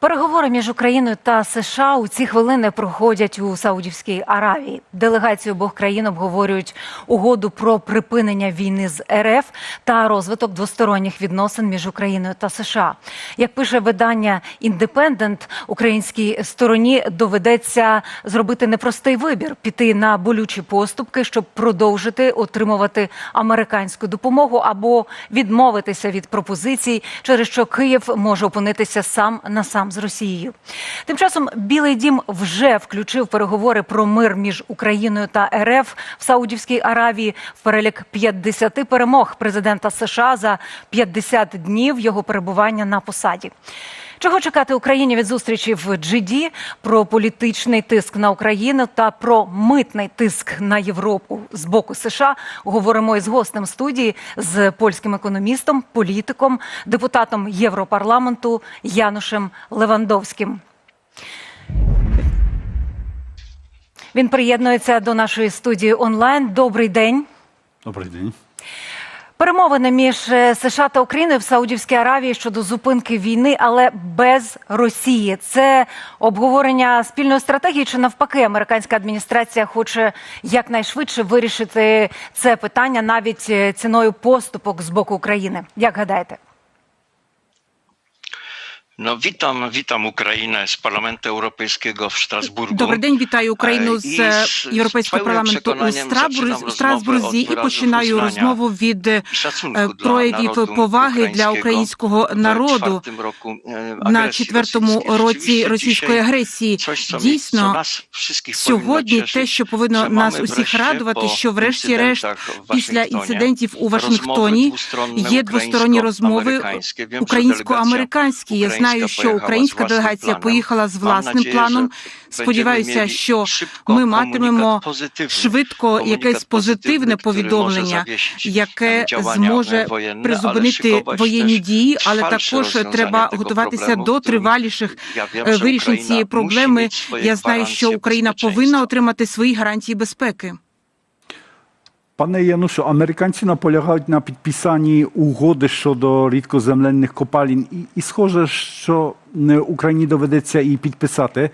Переговори між Україною та США у ці хвилини проходять у Саудівській Аравії. Делегації обох країн обговорюють угоду про припинення війни з РФ та розвиток двосторонніх відносин між Україною та США. Як пише видання Індепендент, українській стороні доведеться зробити непростий вибір піти на болючі поступки, щоб продовжити отримувати американську допомогу або відмовитися від пропозицій, через що Київ може опинитися сам на сам з Росією. Тим часом Білий Дім вже включив переговори про мир між Україною та РФ в Саудівській Аравії в перелік 50 перемог президента США за 50 днів його перебування на посаді. Чого чекати Україні від зустрічі в GD, про політичний тиск на Україну та про митний тиск на Європу з боку США говоримо із гостем студії з польським економістом, політиком, депутатом Європарламенту Янушем Левандовським. Він приєднується до нашої студії онлайн. Добрий день. Добрий день. Перемовини між е, США та Україною в Саудівській Аравії щодо зупинки війни, але без Росії. Це обговорення спільної стратегії, чи навпаки, американська адміністрація хоче якнайшвидше вирішити це питання навіть е, ціною поступок з боку України. Як гадаєте? No witam, witam Ukrainę z Parlamentu Europejskiego w Strasburgu. Добрий день, вітаю Україну з Європейського парламенту у Страбур- Страсбурзі і починаю розмову від dla проявів narodu поваги для українського народу czwartym roku, на agresji четвертому році російської dzisiaj агресії. Дійсно, сьогодні те, що повинно że нас усіх радувати, що врешті-решт після інцидентів у Вашингтоні є двосторонні розмови. Українсько-американські. Я знаю, українська що українська делегація поїхала з власним планом. Сподіваюся, що ми матимемо швидко якесь позитивне повідомлення, яке зможе призупинити воєнні дії, але також треба готуватися до триваліших вирішень цієї проблеми. Я знаю, що Україна повинна отримати свої гарантії безпеки. Пане Янушу, американці наполягають на підписанні угоди щодо рідкоземельних копалін, і, і схоже, що е, Україні доведеться її підписати,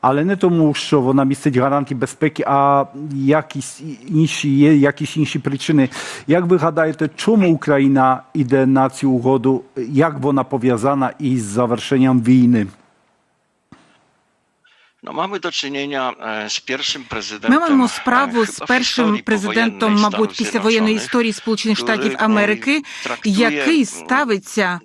але не тому, що вона містить гарантії безпеки, а якісь інші є якісь інші причини. Як ви гадаєте, чому Україна йде на цю угоду? Як вона пов'язана із завершенням війни? Mamy do czynienia e, z pierwszym prezydentem. Ми маємо e, справу з першим президентом, мабуть, після воєнної історії Сполучених Штатів e, Америки, який mm, ставиться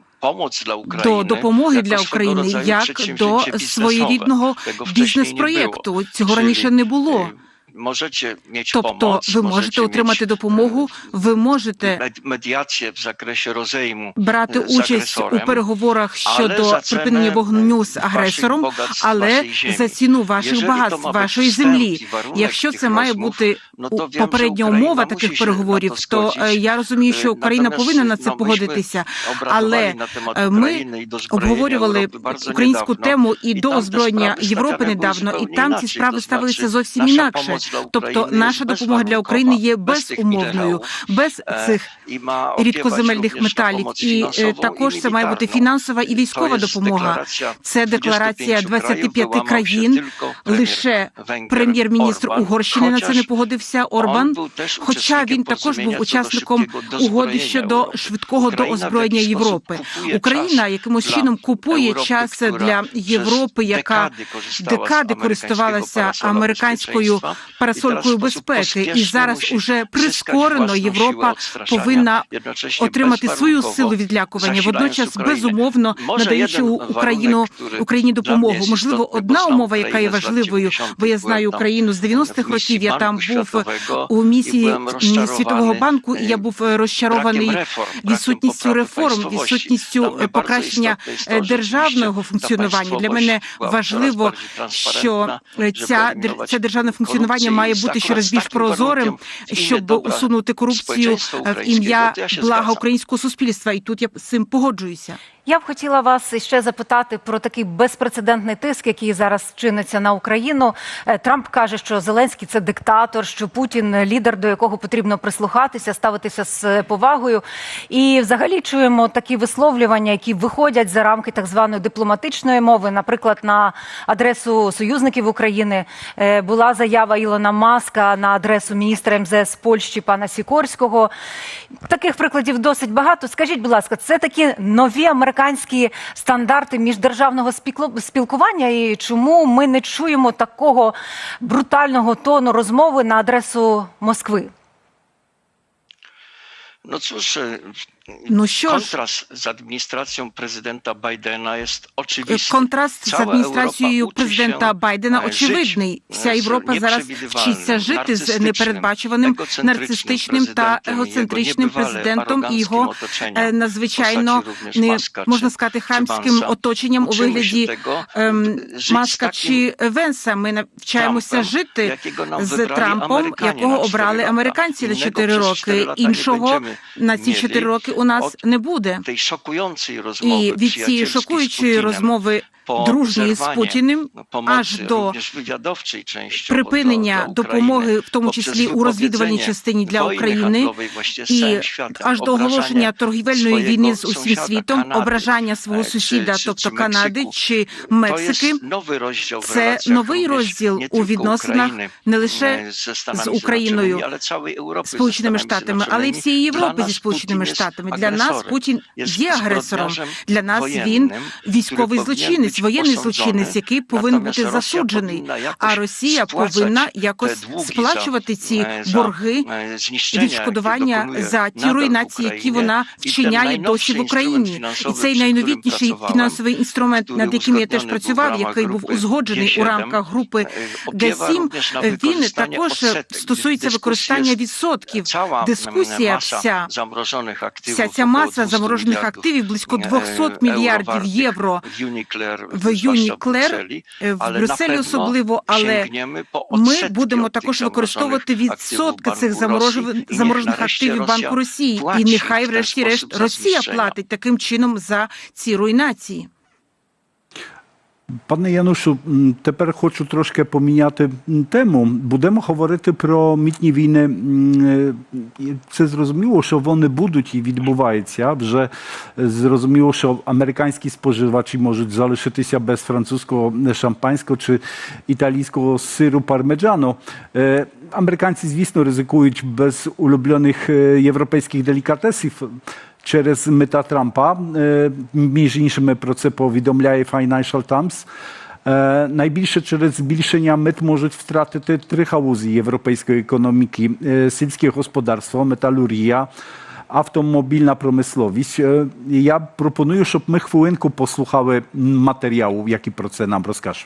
до допомоги для України як до своєрідного бізнес-проєкту. Цього раніше не було. Możecie mieć Тобто, pomoc, ви можете отримати допомогу, ви можете med- mediację w zakresie rozejmu брати участь у переговорах щодо припинення вогню з агресором, але за ціну ваших багатств, вашої землі. Якщо це має бути no у- to wiem, że попередня умова таких переговорів, то е, я розумію, що Е, Україна повинна на це погодитися. Але е, ми обговорювали українську тему І до озброєння Європи недавно, і там ці справи ставилися зовсім інакше. Тобто наша допомога для України є безумовною, без Е, цих рідкоземельних металів. І е, також це має бути фінансова і військова допомога. Це декларація 25 25 країн. Лише прем'єр-міністр Угорщини на це не погодився. Орбан, хоча він також був учасником угоди щодо швидкого доозброєння Європи. Україна якимось чином купує час для Європи, яка декади користувалася американською. Парасолькою безпеки, і зараз уже прискорено Європа повинна отримати свою силу відлякування, водночас безумовно надаючи Україну Україні допомогу. Можливо, одна умова, яка є важливою, бо я знаю Україну з 90-х років. Я там був у місії Світового банку, і я був е, розчарований відсутністю реформ, відсутністю е, покращення е, державного функціонування. Для мене важливо, що ця eliminować державне функціонування спілкування має бути щораз більш прозорим, щоб усунути корупцію е, в ім'я блага українського суспільства. І тут я з цим погоджуюся. Я б хотіла вас ще запитати про такий безпрецедентний тиск, який зараз чиниться на Україну. Е, Трамп каже, що Зеленський це диктатор, що Путін лідер, до якого потрібно прислухатися, ставитися з повагою. І взагалі чуємо такі висловлювання, які виходять за рамки так званої дипломатичної мови. Наприклад, на адресу союзників України е, була заява Ілона Маска на адресу міністра МЗС Польщі пана Сікорського. Таких прикладів досить багато. Скажіть, будь ласка, це такі нові американські стандарти міждержавного спілкування, і чому ми не чуємо такого брутального тону розмови на адресу Москви? Ну що ж, kontrast z administracją prezydenta Bidena jest oczywisty. з Cała адміністрацією президента Байдена e, очевидний. Вся e, z Європа зараз вчиться жити з непередбачуваним, нарцистичним та егоцентричним президентом і його е, надзвичайно не можна сказати хамським оточенням у вигляді ем, Маска z чи Венса. Ми навчаємося жити з Трампом, якого обрали американці на Innego 4 przez роки. Іншого на ці 4 роки у нас не буде. І від цієї шокуючої розмови дружньої з Путіним аж до припинення допомоги, в тому числі у розвідувальній частині для України, і аж до оголошення торгівельної війни з усім світом, ображання свого сусіда, тобто Канади чи Мексики. nowy Це новий розділ у відносинах не лише з Україною, Сполученими Штатами, але й всієї Європи зі Сполученими Штатами. Для нас. Путін є агресором. Для нас він військовий злочинець, być воєнний злочинець, який повинен бути засуджений. А Росія повинна якось сплачувати ці e, борги jakie відшкодування за ті руйнації, які вона вчиняє досі в Україні. І цей найновітніший фінансовий інструмент, над яким я теж працював, який був узгоджений у рамках групи e, Г7, він також стосується використання відсотків. Дискусія вся Вся ця маса заморожених активів близько e, 200 мільярдів євро в юні Brukseli, е, в Брюсселі особливо, але ми будемо також використовувати відсотки цих заморожених активів Банку Росії. І нехай, врешті-решт, Росія платить таким чином за ці руйнації. Пане Янушу, м, тепер хочу трошки поміняти м, тему. Будемо говорити про мітні війни. М, е, і Це зрозуміло, що вони будуть і відбуваються. Вже е, зрозуміло, що американські споживачі можуть залишитися без французького шампанського чи італійського сиру пармеджано. Е, Американці, звісно, ризикують без улюблених е, європейських делікатесів. Через мета Трампа. Е, Між іншими про це повідомляє Financial Times. Е, Найбільше через збільшення мит можуть втратити три галузі європейської економіки: Е, сільське господарство, металургія, автомобільна промисловість. Е, Я пропоную, щоб ми хвилинку послухали матеріалу, який про це нам розкаже.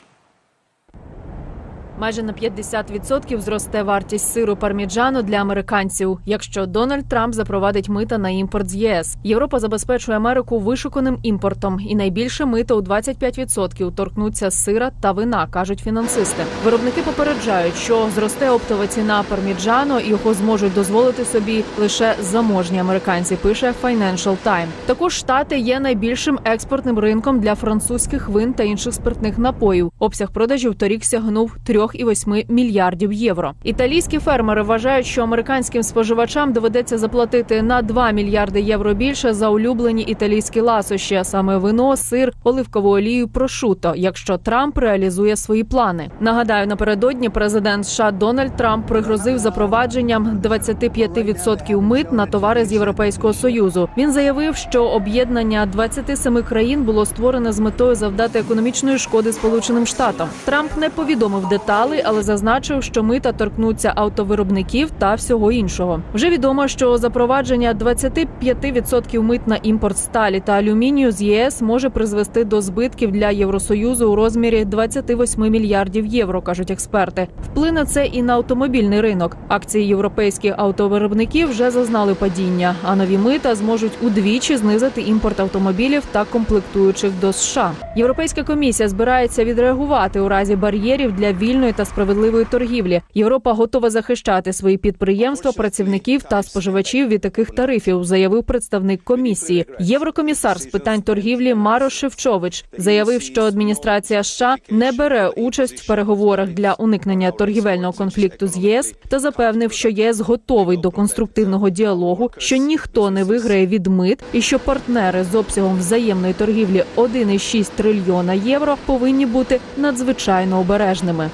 Майже на 50% зросте вартість сиру парміджано для американців, якщо Дональд Трамп запровадить мита на імпорт з ЄС. Європа забезпечує Америку вишуканим імпортом, і найбільше мита у 25% торкнуться сира та вина, кажуть фінансисти. Виробники попереджають, що зросте оптова ціна парміджано, і його зможуть дозволити собі лише заможні американці. Пише Financial Times. Також штати є найбільшим експортним ринком для французьких вин та інших спиртних напоїв. Обсяг продажів торік сягнув 3,8 мільярдів євро. Італійські фермери вважають, що американським споживачам доведеться заплатити на 2 мільярди євро більше за улюблені італійські ласощі, а саме вино, сир, оливкову олію, прошуто, якщо Трамп реалізує свої плани. Нагадаю, напередодні президент США Дональд Трамп пригрозив запровадженням 25% мит на товари з Європейського союзу. Він заявив, що об'єднання 27 країн було створене з метою завдати економічної шкоди Сполученим Штатам. Трамп не повідомив деталей, але зазначив, що мита торкнуться автовиробників та всього іншого. Вже відомо, що запровадження 25% мит на імпорт сталі та алюмінію з ЄС може призвести до збитків для Євросоюзу у розмірі 28 мільярдів євро, кажуть експерти. Вплине це і на автомобільний ринок. Акції європейських автовиробників вже зазнали падіння, а нові мита зможуть удвічі знизити імпорт автомобілів та комплектуючих до США. Європейська комісія збирається відреагувати у разі бар'єрів для вільної вільної та справедливої торгівлі. Європа готова захищати свої підприємства, працівників та споживачів від таких тарифів, заявив представник комісії. Єврокомісар з питань торгівлі Маро Шевчович заявив, що адміністрація США не бере участь в переговорах для уникнення торгівельного конфлікту з ЄС та запевнив, що ЄС готовий до конструктивного діалогу, що ніхто не виграє від мит, і що партнери з обсягом взаємної торгівлі 1,6 трильйона євро повинні бути надзвичайно обережними.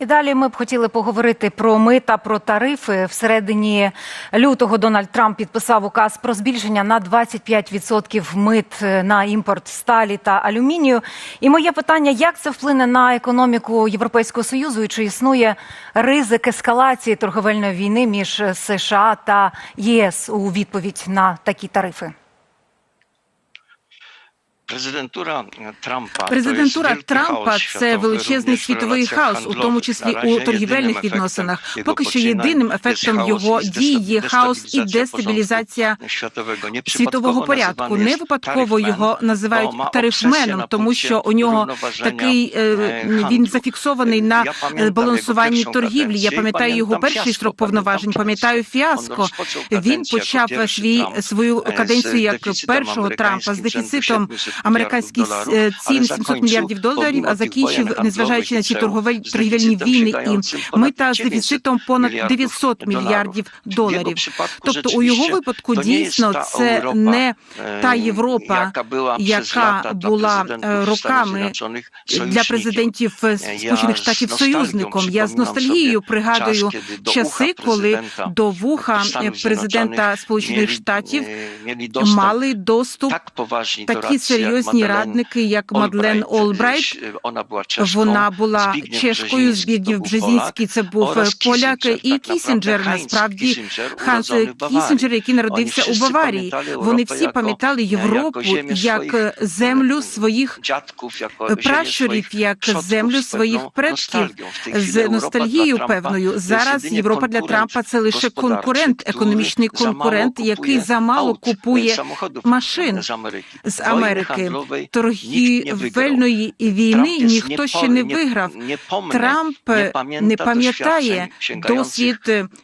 І далі ми б хотіли поговорити про мита, про тарифи. Всередині лютого Дональд Трамп підписав указ про збільшення на 25% мит на імпорт сталі та алюмінію. І моє питання: як це вплине на економіку Європейського союзу? І чи існує ризик ескалації торговельної війни між США та ЄС у відповідь на такі тарифи? Президентура Трампа Президентура Трампа це величезний світовий хаос, у тому числі у торгівельних відносинах. Поки що єдиним ефектом його дій є хаос і дестабілізація світового порядку. Не випадково його називають тарифменом, тому що у нього такий е, e, він зафіксований на е, балансуванні торгівлі. Я пам'ятаю його перший строк повноважень. Пам'ятаю фіаско. Він почав свій свою е, каденцію як першого Трампа з дефіцитом 700 американських е, цін але 700 мільярдів доларів, а закінчив, незважаючи на ці handlowych торговель торгівельні війни, і мита з дефіцитом понад мільярдів 900 мільярдів доларів. Тобто у його випадку дійсно це не е, та Європа, яка була, е, роками для президентів Сполучених Штатів союзником. Я з ностальгією пригадую часи, коли до вуха президента Сполучених Штатів мали доступ такі як серйозні радники, як Мадлен Олбрайт. Вона була чешкою. Збігнєв чешкою. Бжезінський, це був поляк, і Кісінджер насправді Ханс. Кісінджер, який народився у Баварії. Вони всі пам'ятали Європу як землю е, своїх Дядків, е, пращурів, як землю своїх предків з ностальгією певною. Зараз Європа для Трампа це лише конкурент, економічний конкурент, який замало купує машин з Америки. Торгівельної війни ніхто ще не виграв. Трамп не пам'ятає досвід,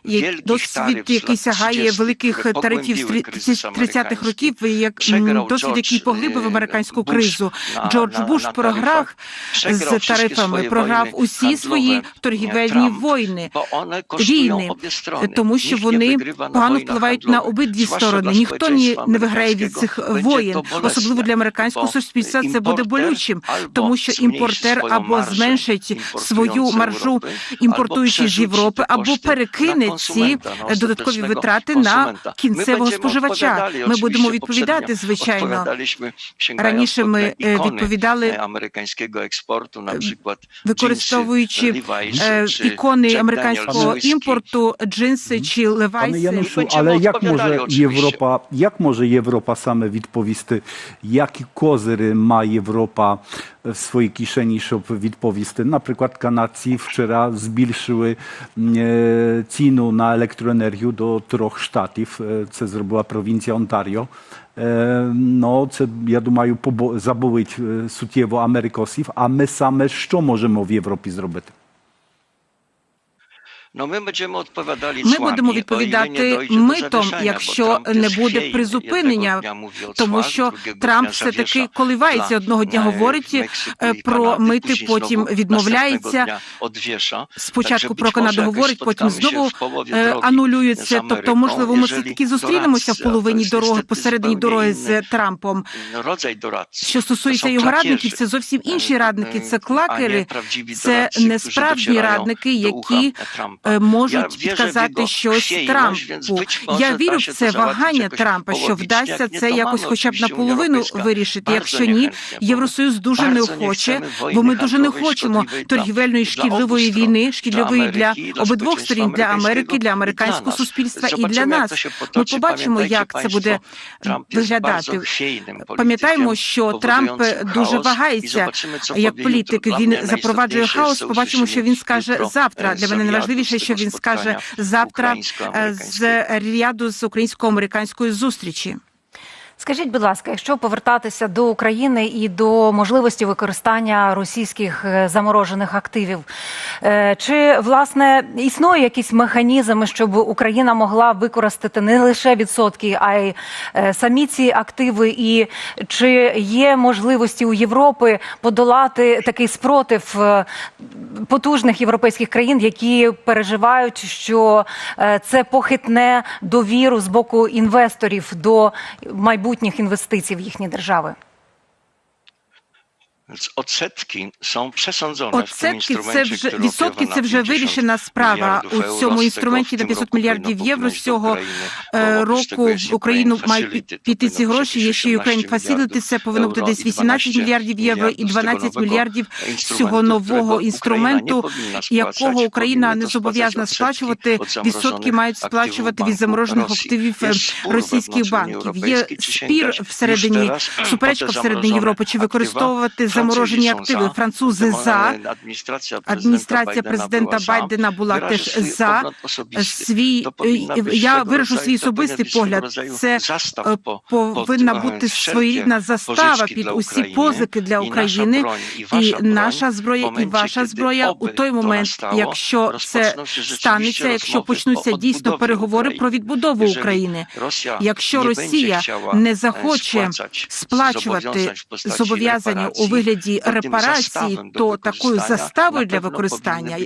як- досвід, який сягає великих тарифів з 30-х років, як досвід, який поглибив американську кризу. Джордж Буш програв з тарифами, програв усі свої торгівельні війни. війни, тому що вони погано впливають на обидві сторони. Ніхто ні не виграє від цих воєн, особливо для американського суспільства. Це буде болючим, тому що імпортер або зменшить свою маржу, імпортуючи з Європи, або перекине ці додаткові витрати на кінцевого споживача. Ми будемо відповідати, звичайно. Раніше ми е, відповідали американського експорту, наприклад, використовуючи е, ікони американського імпорту, джинси чи левайси. Odpowiadali może oczywiście. Європа, як може Європа саме відповісти, які козири має Європа в своїй кишені, щоб відповісти? Наприклад, канадці вчора збільшили м, е, ціну на електроенергію до трьох штатів. Е, Це зробила провінція Онтаріо. Е, Ну, це, я думаю, побо- заболить е, суттєво америкосів. А ми саме що можемо в Європі зробити? Ми cłami, будемо o ile nie відповідати митом, якщо не буде призупинення, тому що Трамп все таки коливається одного дня e, говорить е, про мити, потім відмовляється. Спочатку про Канаду говорить, потім знову е, анулюється. Тобто, можливо, ми все таки зустрінемося в половині дороги, посередині дороги з Трампом. Що стосується його радників, це зовсім інші радники. Це клакери, це не справжні радники, які е, можуть вірю підказати щось Трампу. Я вірю в це вагання Трампа, що вдасться це якось хоча б наполовину вирішити. Якщо ні, Євросоюз дуже не хоче, бо ми дуже не хочемо торгівельної шкідливої війни, шкідливої для обидвох сторін, для Америки, для американського суспільства і для нас. Ми побачимо, як це буде виглядати. Пам'ятаємо, що Трамп дуже вагається як політик. Він запроваджує хаос. Побачимо, що він скаже завтра. Для мене найважливіше, Riyadu, що він скаже завтра е, з ряду з українсько-американської зустрічі. Скажіть, будь ласка, якщо повертатися до України і до можливості використання російських е, заморожених активів, е, чи власне існує якийсь механізм, щоб Україна могла використати не лише відсотки, а й е, самі ці активи, і чи є можливості у Європи подолати такий спротив потужних європейських країн, які переживають, що це похитне довіру з боку інвесторів до майбутніх інвестицій в їхні держави? Więc Odsetki są przesądzone tym це вже відсотки. Це na вже 50 вирішена справа у цьому інструменті на 500 мільярдів євро. З цього року в Україну мають піти ці гроші. Є ще Ukraine Facility, це повинно бути десь i 18 мільярдів євро і miliardów 12 мільярдів цього нового інструменту, якого Україна не зобов'язана сплачувати відсотки мають сплачувати від заморожених активів російських банків. Є спір всередині, суперечка всередині Європи, чи використовувати заморожені активи. Французи за. Адміністрація президента Байдена була теж за погляд свій. Бути Я виражу свій особистий погляд. Це е, по- повинна бути е, своєрідна застава під усі позики для України. і наша зброя, і ваша зброя у той момент, якщо це станеться, якщо почнуться дійсно переговори про відбудову України. Якщо Росія не е, захоче сплачувати зобов'язання у reparacji, вигляді репарації, то такою заставою для використання.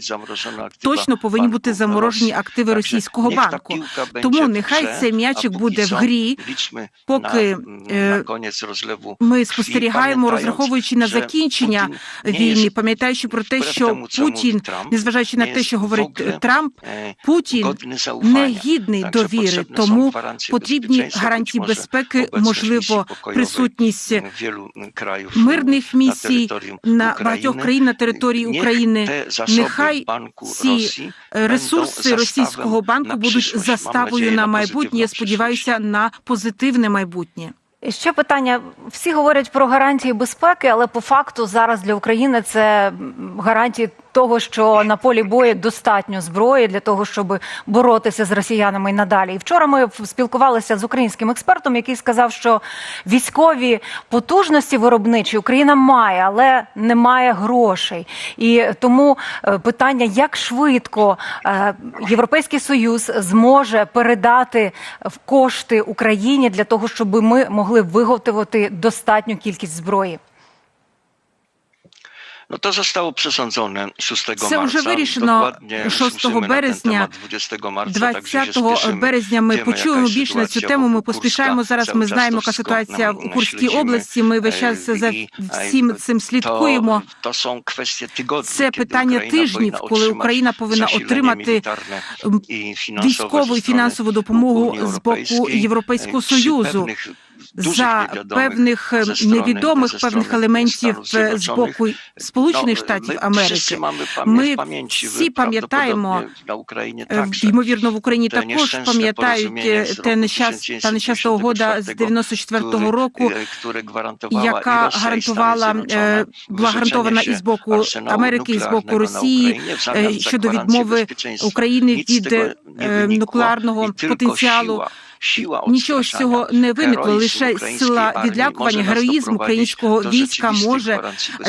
точно повинні бути заморожені активи російського банку. Тому нехай цей м'ячик буде в грі, поки, е, Ми спостерігаємо, розраховуючи на закінчення війни, пам'ятаючи про те, що Путін, незважаючи на те, що говорить Трамп, е, Путін не гідний довіри, тому потрібні гарантії безпеки, можливо, присутність мирних na місій на багатьох країн на території України. Нехай Банку ці ресурси російського банку будуть заставою на майбутнє. Я сподіваюся на позитивне майбутнє. Ще питання: всі говорять про гарантії безпеки, але по факту зараз для України це гарантії того, що на полі бою достатньо зброї для того, щоб боротися з росіянами і надалі. І вчора ми спілкувалися з українським експертом, який сказав, що військові потужності виробничі Україна має, але не має грошей. І тому е, питання, як швидко е, Європейський Союз зможе передати в кошти Україні для того, щоб ми могли виготовити достатню кількість зброї. No to zostało przesądzone 6 Це marca. вже вирішено Dokładnie 6 słyszymy na ten березня. temat 20 marca, także się 20 березня ми почуємо більше на цю тему. Ми поспішаємо зараз. Ми знаємо, яка ситуація в Курській області. Ми весь час за всім цим слідкуємо. То, то Це питання тижнів, коли Україна повинна отримати військову і фінансову допомогу з боку Європейського Союзу за певних е, невідомих певних елементів е, з боку Сполучених Штатів Америки. Ми всі пам'ятаємо, prawdopodobnie na Ukrainie Е. Ймовірно, в Україні також пам'ятають е, те нещас, та нещасна угода з 94-го року, яка гарантувала е, була гарантована і з боку Америки, і з боку Росії е, щодо відмови. України від е, нуклеарного потенціалу. Нічого з цього не виникло. Лише сила відлякування, героїзм українського війська може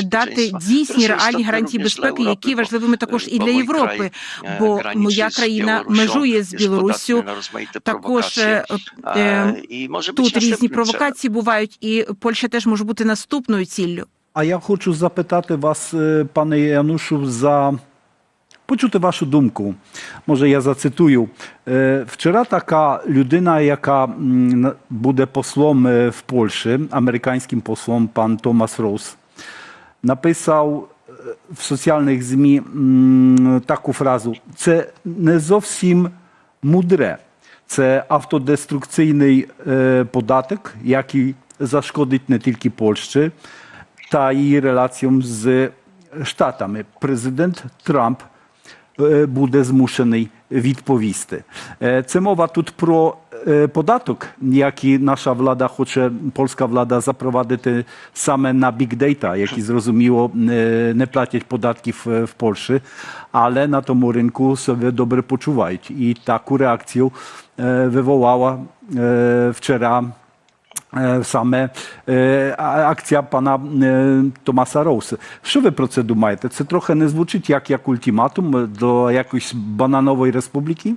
дати дійсні реальні гарантії безпеки, які важливими також і для Європи. e, Бо моя країна межує з Білоруссю. Також е, е, тут різні провокації бувають, і Польща теж може бути наступною ціллю. А я хочу запитати вас, е, пане Янушу, за почути вашу думку. Може, я зацитую. Е, Вчора така людина, яка м, на- буде послом е, в Польщі, американським послом, пан Томас Роуз, написав е, в соціальних ЗМІ м, таку фразу: це не зовсім мудре. Це автодеструкційний е, податок, який зашкодить не тільки Польщі, та її релаціям з Штатами. Президент Трамп е, буде змушений відповісти. Е, Це мова тут про е, податок, який наша влада хоче, польська влада запровадити саме на big data, які зрозуміло не, не платять податків е, в Польщі, але на тому ринку себе добре почувають. І таку реакцію е, виволала е, вчора е, саме е, а- акція пана е, Томаса Роуса. Що ви про це думаєте? Це трохи не звучить як, як ультиматум до якоїсь бананової республіки?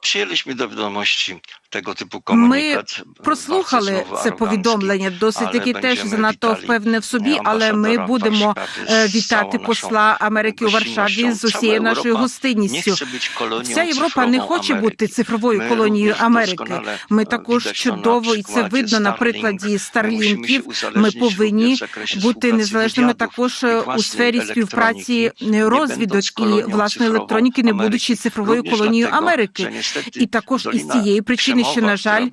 Przyjęliśmy do wiadomości tego typu Ми прослухали це повідомлення, досить таки теж занадто впевнене в собі. Але ми будемо е, вітати посла Америки у Варшаві з усією нашою гостинністю. Вся Європа не хоче бути цифровою колонією Америки. Ми е, також чудово, і це видно на прикладі старлінків. Ми повинні бути незалежними також е, у сфері співпраці nie розвідок і власної електроніки, не будучи цифровою колонією Америки. І також із цієї причини, що на жаль,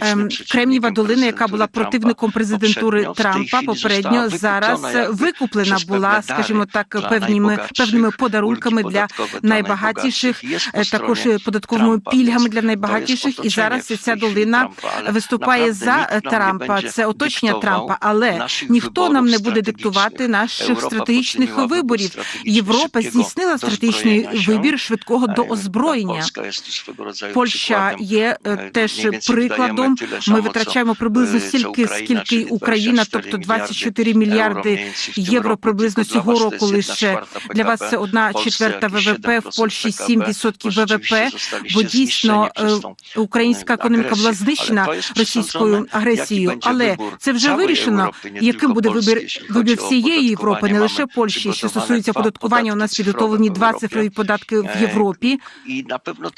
ем, Кремнієва долина, яка була противником президентури Трампа, попередньо зараз викуплена була, скажімо так, певними певними подарунками для найбагатіших, е, також податковими пільгами для найбагатіших. І зараз ця долина виступає за Трампа. Це оточення Трампа, але ніхто нам не буде диктувати наших стратегічних виборів. Європа здійснила стратегічний вибір швидкого Е, доозброєння. Swego rodzaju Польща є е, Е, теж прикладом. Ми витрачаємо приблизно е, стільки, скільки Україна, тобто miliardy 24 мільярди євро приблизно цього року лише. Для вас це одна четверта ВВП, в Польщі PKB, 7% ВВП, бо дійсно е, українська е, економіка була знищена російською агресією. Але це вже вирішено, яким буде вибір вибір всієї Європи, не лише Польщі, що стосується податкування. У нас підготовлені два цифрові податки в Е, Європі.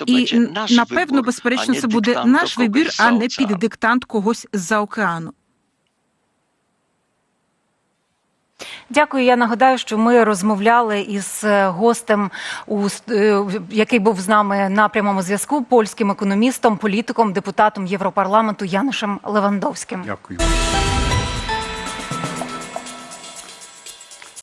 І напевно, безперечно, це буде dyktando наш вибір, а не під диктант когось з-за океану. Дякую. Я нагадаю, що ми розмовляли із е, гостем, е, який був з нами на прямому зв'язку, польським економістом, політиком, депутатом Європарламенту Янишем Левандовським. Дякую.